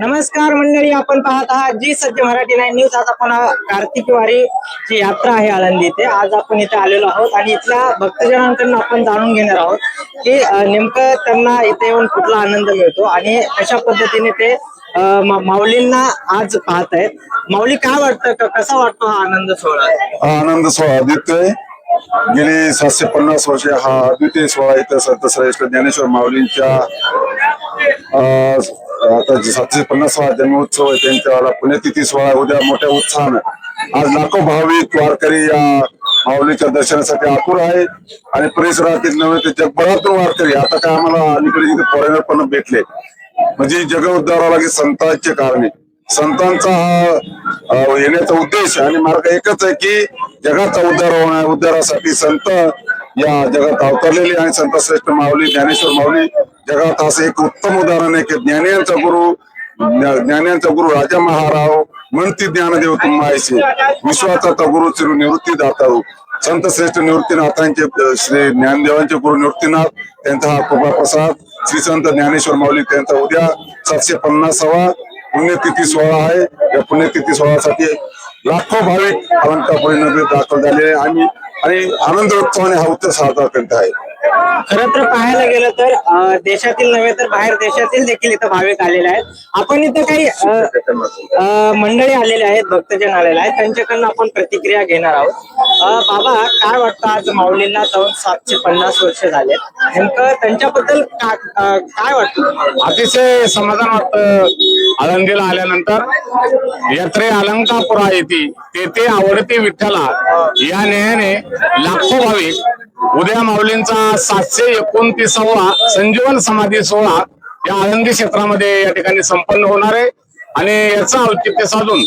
नमस्कार मंडळी आपण पाहत आहात जी सध्या मराठी नाईन न्यूज. आज आपण कार्तिक वारी ची यात्रा आहे आळंदी इथे. आज आपण इथे आलेलो आहोत आणि इथल्या भक्तजनांकडून आपण जाणून घेणार आहोत की नेमकं त्यांना इथे येऊन कुठला आनंद मिळतो आणि कशा पद्धतीने ते माऊलींना आज पाहत आहेत. माऊली काय वाटतं? कसा वाटतो हा आनंद सोहळा? हा आनंद सोहळा अद्वितीय गेली सातशे पन्नास वर्षे हा अद्वितीय सोहळा इथं संत श्रेष्ठ ज्ञानेश्वर माऊलींच्या अं, आता जे सातशे पन्नासावा जन्मोत्सव आहे त्यांच्या पुण्यतिथी सोहळा उद्या मोठ्या उत्साहानं. आज लाखो भाविक वारकरी या माऊलीच्या दर्शनासाठी आतुर आहे आणि परिसरातील नव्हे ते जगभरातून वारकरी. आता काय आम्हाला अलीकडे इथे फॉरेनर पण भेटले. म्हणजे जगउद्धाराला की संतांचे कारणे. संतांचा हा येण्याचा उद्देश आणि मार्ग एकच आहे की जगाचा उद्धार होणार उद्धारासाठी संत या जगात अवतरलेले आणि संत श्रेष्ठ माऊली ज्ञानेश्वर माऊली जगात असं एक उत्तम उदाहरण आहे की ज्ञानियांचा गुरु ज्ञानियांचा गुरु राजा महाराव म्हणती ज्ञानदेव तुम्हायचे विश्वाचा गुरु चिरू निवृत्ती दातारू हो. संत श्रेष्ठ निवृत्तीनाथांचे श्री ज्ञानदेवांचे गुरु निवृत्तीनाथ त्यांचा हा कृपा प्रसाद श्री संत ज्ञानेश्वर माऊली त्यांचा उद्या सातशे पन्नासावा पुण्यतिथी सोहळा आहे. या पुण्यतिथी सोहळ्यासाठी लाखो भाविक अलंकापुरी नगरीत दाखल झाले आहे आणि आणि आनंद उत्सवाने हा उत्सव साजरा करीत आहे खरं तर पाहायला गेलं तर देशातील नव्हे तर बाहेर देशातील देखील इथं भाविक आलेले आहेत. आपण इथं काही मंडळी आलेले आहेत भक्तजन आलेले आहेत. त्यांच्याकडनं आपण प्रतिक्रिया घेणार आहोत. बाबा काय वाटतं आज माऊलींना जाऊन सातशे पन्नास वर्ष झाले नेमकं त्यांच्याबद्दल काय वाटतं? अतिशय समाधान वाटतं. आळंदीला आल्यानंतर यात्रे अलंकापुरा येते तेथे आवडते विठ्ठला. या न्यायाने लाखो भाविक उद्या माऊलींचा सातशे एकोणतीसावा संजीवन समाधी सोहळा या आळंदी क्षेत्रामध्ये या ठिकाणी संपन्न होणार आहे. आणि याचं औचित्य साधून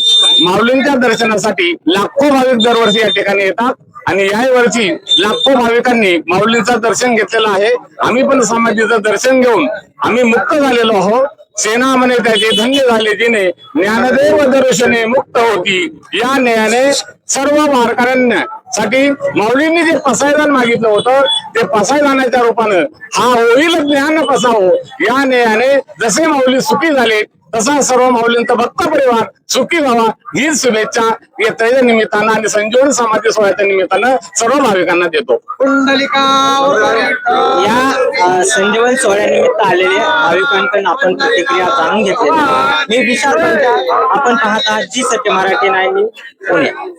माऊलींच्या दर्शनासाठी लाखो भाविक दरवर्षी या ठिकाणी येतात. आणि या वर्षी लाखो भाविकांनी माऊलींचं दर्शन घेतलेलं आहे. आम्ही पण समाधीचं दर्शन घेऊन आम्ही मुक्त झालेलो आहोत. सेना म्हणे त्याचे धन्य झाले जिने ज्ञानदेव दर्शने मुक्त होती. या न्यायाने सर्व वारकऱ्यांसाठी माऊलींनी जे पसायदान मागितलं होतं ते पसायदानाच्या रूपानं हा होईल ज्ञान पसावो. या न्यायाने जसे माऊली सुखी झाले तसा सर्व माऊलींचा भक्त परिवार सुखी व्हावा. ही शुभेच्छा यात्रेच्या निमित्तानं आणि संजीवन समाधी सोहळ्याच्या निमित्तानं सर्व भाविकांना देतो. या संजीवन सोहळ्यानिमित्त आलेल्या भाविकांकडून आपण प्रतिक्रिया जाणून घेतलेल्या आहेत. मी विशाल पंचा आपण पाहत आहात जी सत्य मराठी नाही पुणे.